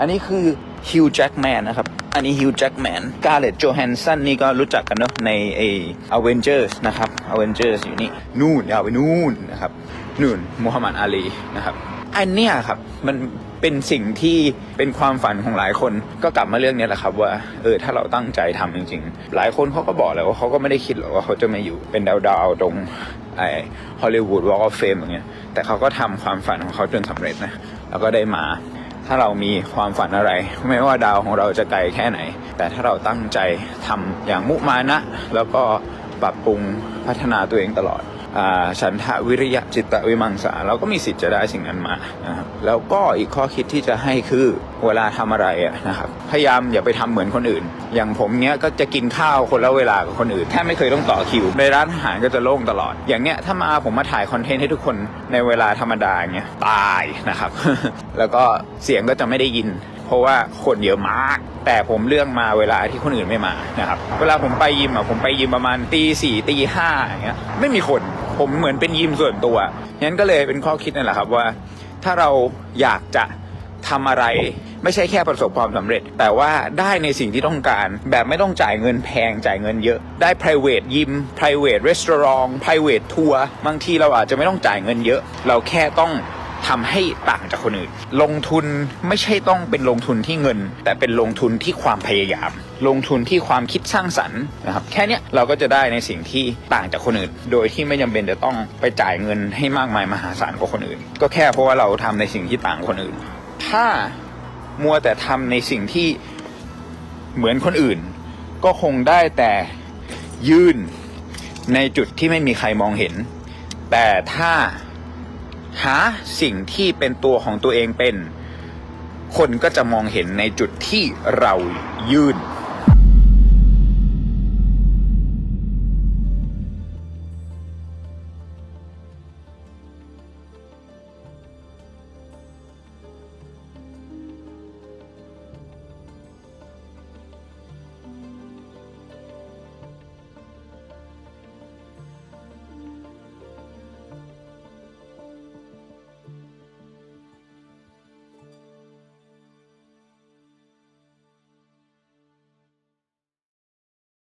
อันนี้คือฮิวจ์แจ็กแมนนะครับ อันนี้ฮิวจ์แจ็กแมนกาเลตโจแฮนสันนี่ก็รู้จักกันเนอะในเออเวนเจอร์สนะครับอเวนเจอร์สอยู่นี่ นู่นยาวไปนู่นนะครับ นู่นมูฮัมหมัดอาลีนะครับ อันเนี้ยครับ มันเป็นสิ่งที่เป็นความฝันของหลายคนก็กลับมาเรื่องนี้แหละครับว่าเออถ้าเราตั้งใจทำจริง ๆ หลายคนเขาก็บอกแล้วว่าเขาก็ไม่ได้คิดหรอกว่าเขาจะมาอยู่เป็นดาวๆตรงไอฮอลลีวูดวอล์กออฟเฟมอย่างเงี้ยแต่เขาก็ทำความฝันของเขาจนสำเร็จนะแล้วก็ได้มา ถ้าเรามีความฝันอะไร ไม่ว่าดาวของเราจะไกลแค่ไหน แต่ถ้าเราตั้งใจทำอย่างมุมานะ แล้วก็ปรับปรุงพัฒนาตัวเองตลอด ฉันทะวิริยะจิตตวิมังสาเราก็มีสิทธิ์จะได้สิ่งนั้นมานะครับแล้วก็อีกข้อคิดที่จะให้คือเวลาทำอะไรนะครับพยายามอย่าไปทำเหมือนคนอื่น อย่างผมเนี้ยก็จะกินข้าวคนละเวลากับคนอื่นแทบไม่เคยต้องต่อคิว ในร้านอาหารก็จะโล่งตลอด อย่างเนี้ยถ้ามาผมมาถ่ายคอนเทนต์ให้ทุกคนในเวลาธรรมดาเงี้ยตายนะครับ แล้วก็เสียงก็จะไม่ได้ยิน เพราะว่าคนเยอะมาก แต่ผมเลือกมาเวลาที่คนอื่นไม่มานะครับเวลาผมไปยิมอะผมไปยิมประมาณตีสี่ตีห้าอย่างเงี้ยไม่มีคนผมเหมือนเป็นยิมส่วนตัวงั้นก็เลยเป็นข้อคิดนั่นแหละครับว่า ถ้าเราอยากจะทำอะไรไม่ใช่แค่ประสบความสำเร็จ แต่ว่าได้ในสิ่งที่ต้องการ แบบไม่ต้องจ่ายเงินแพงจ่ายเงินเยอะ ได้ private ยิม private restaurant private ทัวร์บางทีเราอาจจะไม่ต้องจ่ายเงินเยอะ เราแค่ต้อง ทำให้ต่างจากคนอื่น ลงทุนไม่ใช่ต้องเป็นลงทุนที่เงิน แต่เป็นลงทุนที่ความพยายาม ลงทุนที่ความคิดสร้างสรรค์นะครับแค่นี้เราก็จะได้ในสิ่งที่ต่างจากคนอื่น โดยที่ไม่จำเป็นจะต้องไปจ่ายเงินให้มากมายมหาศาลกว่าคนอื่น ก็แค่เพราะว่าเราทำในสิ่งที่ต่างคนอื่น ถ้ามัวแต่ทำในสิ่งที่เหมือนคนอื่น ก็คงได้แต่ยืนในจุดที่ไม่มีใครมองเห็น แต่ถ้า หาสิ่งที่เป็นตัวของตัวเองเป็น คนก็จะมองเห็นในจุดที่เรายืน